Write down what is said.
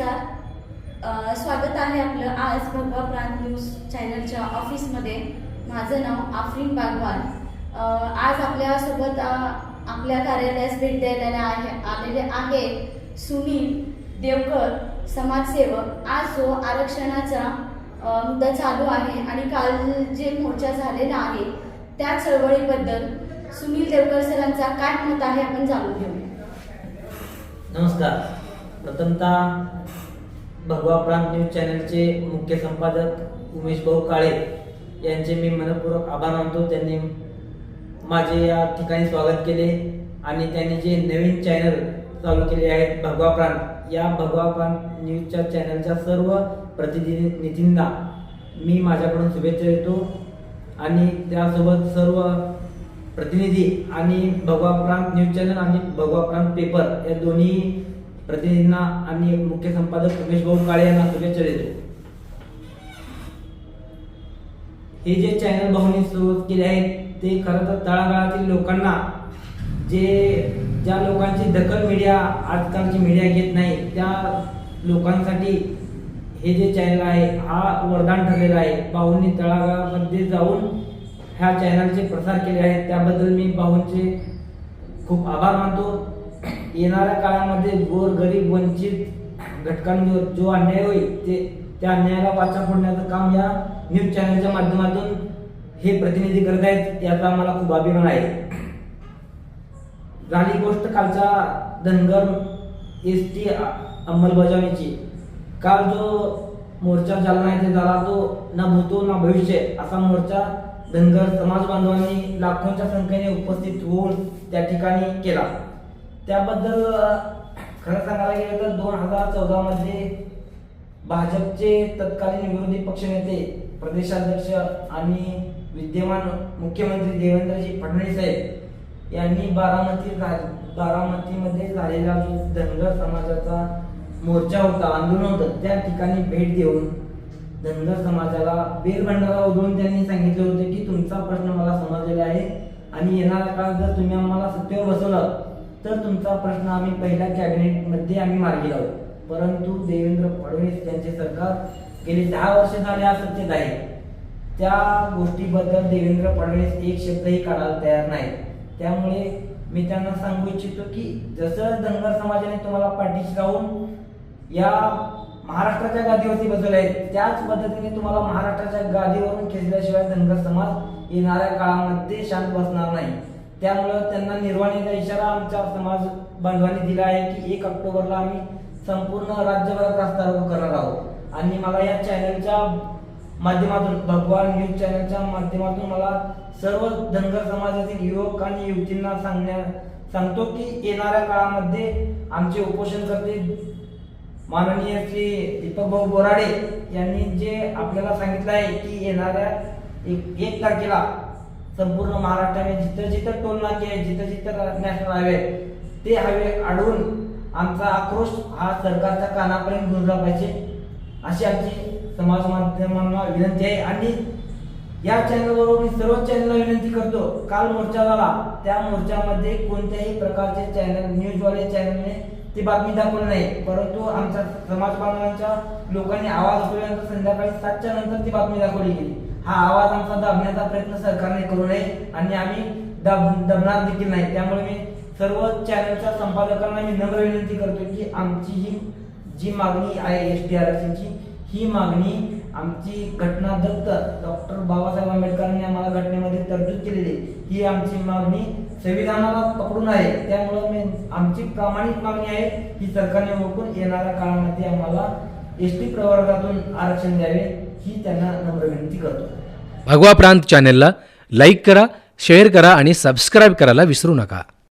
नमस्कार. स्वागत आहे आपलं आज भगवा प्रांत न्यूज चॅनलच्या ऑफिसमध्ये. माझं नाव आफरीन बागवान. आज आपल्यासोबत आपल्या कार्यालयास भेट द्यायला आहे आलेले आहे सुनील देवकर समाजसेवक. आज जो आरक्षणाचा मुद्दा चालू आहे आणि काल जे मोर्चा झालेला आहे त्या चळवळीबद्दल सुनील देवकर सरांचा काय मत आहे आपण जाणून घेऊ नमस्कार. प्रथमतः भगवा प्रांत न्यूज चॅनलचे मुख्य संपादक उमेश भाऊ काळे यांचे मी मनपूर्वक आभार मानतो. त्यांनी माझे या ठिकाणी स्वागत केले आणि त्यांनी जे नवीन चॅनल चालू केले आहेत भगवा प्रांत या भगवा प्रांत न्यूजच्या चॅनलच्या सर्व प्रतिनिधींना मी माझ्याकडून शुभेच्छा देतो. आणि त्यासोबत सर्व प्रतिनिधी आणि भगवा प्रांत न्यूज चॅनल आणि भगवा प्रांत पेपर या दोन्ही प्रतिनिधींना आणि मुख्य संपादक उमेश भाऊ काळे यांना शुभेच्छा देतो. हे जे चॅनल भाऊनी सुरुवात केले आहेत ते खरं तर तळागाळातील लोकांना जे ज्या लोकांची दखल मीडिया आजकालची मीडिया घेत नाही त्या लोकांसाठी हे जे चॅनल आहे हा वरदान ठरलेला आहे. भाऊंनी तळागाळामध्ये जाऊन ह्या चॅनलचे प्रसार केले आहेत. त्याबद्दल मी भाऊंचे खूप आभार मानतो. येणाऱ्या काळामध्ये गोर गरीब वंचित घटकांवर जो अन्याय होईल ते त्या अन्यायाला वाचा फोडण्याचं काम या न्यूज चॅनलच्या माध्यमातून हे प्रतिनिधी करत आहेत याचा आम्हाला खूप अभिमान आहे. झाली गोष्ट कालचा धनगर एस टी अंमलबजावणीची. काल जो मोर्चा झाला नाही ते झाला तो ना भूतो ना भविष्य असा मोर्चा धनगर समाज बांधवांनी लाखोंच्या संख्येने उपस्थित होऊन त्या ठिकाणी केला. त्याबद्दल खरं सांगायला गेलं तर दोन हजार चौदा मध्ये भाजपचे तत्कालीन विरोधी पक्षनेते प्रदेशाध्यक्ष आणि विद्यमान मुख्यमंत्री देवेंद्रजी फडणवीस साहेब यांनी बारामती झा- बारामतीमध्ये झालेला जो धनगर समाजाचा मोर्चा होता आंदोलन होतं त्या ठिकाणी भेट देऊन धनगर समाजाला बेलभंडारा उधळून त्यांनी सांगितले होते की तुमचा प्रश्न मला समजलेला आहे आणि येणाऱ्या काळात जर तुम्ही आम्हाला सत्तेवर बसवलं तर तुमचा प्रश्न आम्ही पहिल्या कॅबिनेटमध्ये आम्ही मार्गी लावू. परंतु देवेंद्र फडणवीस यांचे सरकार गेली दहा वर्ष झाले आज सत्तेत आहे त्या गोष्टीबद्दल देवेंद्र फडणवीस एक शब्दही काढायला तयार नाही. त्यामुळे मी त्यांना सांगू इच्छितो की जसं धनगर समाजाने तुम्हाला पाठीशी राहून या महाराष्ट्राच्या गादीवरती बसवले आहेत त्याच पद्धतीने तुम्हाला महाराष्ट्राच्या गादीवरून खेचल्याशिवाय धनगर समाज येणाऱ्या काळामध्ये शांत बसणार नाही. त्यामुळं त्यांना निर्वाणीचा इशारा आमच्या समाज बांधवांनी दिला आहे की एक ऑक्टोबरला आम्ही संपूर्ण राज्यभरात रास्ता रोको करणार आहोत. आणि मला या चॅनलच्या माध्यमातून भगवान न्यूज चॅनलच्या माध्यमातून मला सर्व धनगर समाजातील युवक आणि युवतींना सांगण्या सांगतो की येणाऱ्या काळामध्ये आमचे उपोषण करते माननीय श्री दीपक भाऊ बोराडे यांनी जे आपल्याला सांगितलं आहे की येणाऱ्या एक एक तारखेला संपूर्ण महाराष्ट्रामध्ये जिथं जिथं टोल नाके आहे जिथं जिथं नॅशनल हायवे ते हायवे अडवून आमचा आक्रोश हा सरकारच्या कानापर्यंत गुंजला पाहिजे अशी आमची समाज माध्यमांना विनंती आहे. आणि या चॅनलबरोबर मी सर्व चॅनलला विनंती करतो काल मोर्चा झाला त्या मोर्चामध्ये कोणत्याही प्रकारचे चॅनल न्यूजवाले चॅनलने ती बातमी दाखवली नाही. परंतु आमच्या समाज बांधवांच्या लोकांनी आवाज उठवल्यानंतर संध्याकाळी सातच्या नंतर ती बातमी दाखवली गेली. हा आवाज आमचा दाबण्याचा प्रयत्न सरकारने करू नये आणि आम्ही दाब दबणार देखील नाही त्यामुळे मी सर्व चॅनलच्या संपादकांना मी नम्र विनंती करतो की आमची ही जी मागणी आहे एस टी आरक्षणची ही मागणी आमची घटना दत्त डॉक्टर बाबासाहेब आंबेडकरांनी आम्हाला घटनेमध्ये तरतूद केलेली आहे. ही आमची मागणी संविधानाला पकडून आहे त्यामुळं मी आमची प्रामाणिक मागणी आहे ही सरकारने ओळखून येणाऱ्या काळामध्ये आम्हाला एस टी प्रवर्गातून आरक्षण द्यावे ही त्यांना नम्र विनंती करतो. भगवा प्रांत चॅनेलला लाईक करा शेअर करा आणि सबस्क्राईब करायला विसरू नका.